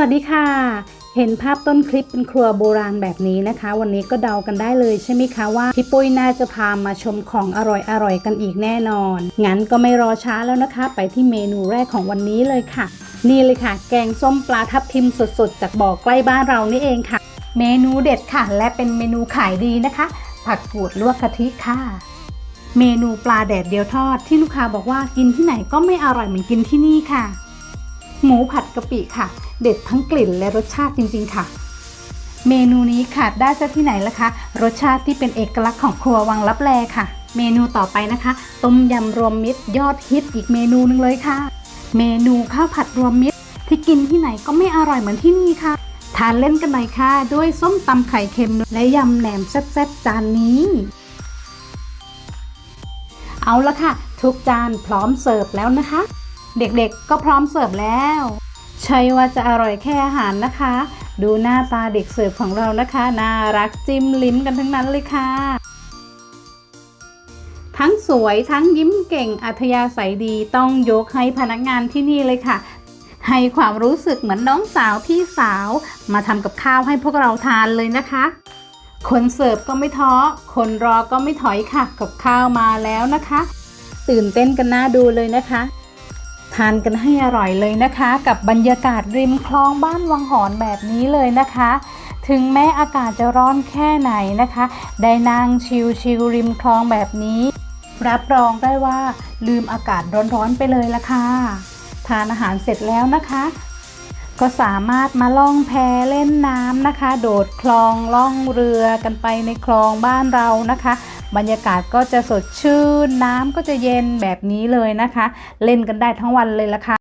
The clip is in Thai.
วัสดีค่ะ เห็นภาพต้นคลิปเป็นครัวโบราณแบบนี้นะคะ วันนี้ก็เดากันได้เลยใช่ไหมคะว่าพี่ปุ้ยน่าจะพามาชมของอร่อยๆกันอีกแน่นอน งั้นก็ไม่รอช้าแล้วนะคะ ไปที่เมนูแรกของวันนี้เลยค่ะ นี่เลยค่ะ แกงส้มปลาทับทิมสดๆ จากบ่อใกล้บ้านเรานี่เองค่ะ เมนูเด็ดค่ะ และเป็นเมนูขายดีนะคะ ผักกูดลวกกะทิค่ะเมนูปลาแดดเดียวทอดที่ลูกค้าบอกว่ากินที่ไหนก็ไม่อร่อยเหมือนกินที่นี่ค่ะ หมูผัดกะปิค่ะ เด็ดทั้งกลิ่นและรสชาติจริง ๆ ค่ะ เมนูนี้ขาดได้จะที่ไหนล่ะคะ รสชาติที่เป็นเอกลักษณ์ของครัววังลับแลค่ะ เมนูต่อไปนะคะ ต้มยำรวมมิตรยอดฮิตอีกเมนูหนึงเลยค่ะ เมนูข้าวผัดรวมมิตร ที่กินที่ไหนก็ไม่อร่อยเหมือนที่นี่ค่ะ ทานเล่นกันหน่อยค่ะ ด้วยส้มตำไข่เค็มและยำแหนมแซ่บๆจานนี้เอาละค่ะ ทุกจานพร้อมเสิร์ฟแล้วนะคะ เด็กๆ ก็พร้อมเสิร์ฟแล้ว ใช่ว่าจะอร่อยแค่อาหารนะคะ ดูหน้าตาเด็กเสิร์ฟของเรานะคะน่ารักจิ้มลิ้มกันทั้งนั้นเลยค่ะ ทั้งสวยทั้งยิ้มเก่งอัธยาศัยดีต้องยกให้พนักงานที่นี่เลยค่ะให้ความรู้สึกเหมือนน้องสาวพี่สาว มาทำกับข้าวให้พวกเราทานเลยนะคะ คนเสิร์ฟก็ไม่ท้อ คนรอก็ไม่ถอยค่ะ กับข้าวมาแล้วนะคะ ตื่นเต้นกันน่าดูเลยนะคะ ทานกันให้อร่อยเลยนะคะ กับบรรยากาศริมคลองบ้านวังหอนแบบนี้เลยนะคะ ถึงแม้อากาศจะร้อนแค่ไหนนะคะ ได้นั่งชิลๆริมคลองแบบนี้ รับรองได้ว่าลืมอากาศร้อนๆไปเลยละค่ะ ทานอาหารเสร็จแล้วนะคะก็สามารถมาล่องแพเล่นน้ำนะคะ โดดคลองล่องเรือกันไปในคลองบ้านเรานะคะ บรรยากาศก็จะสดชื่นน้ำก็จะเย็นแบบนี้เลยนะคะ เล่นกันได้ทั้งวันเลยละค่ะ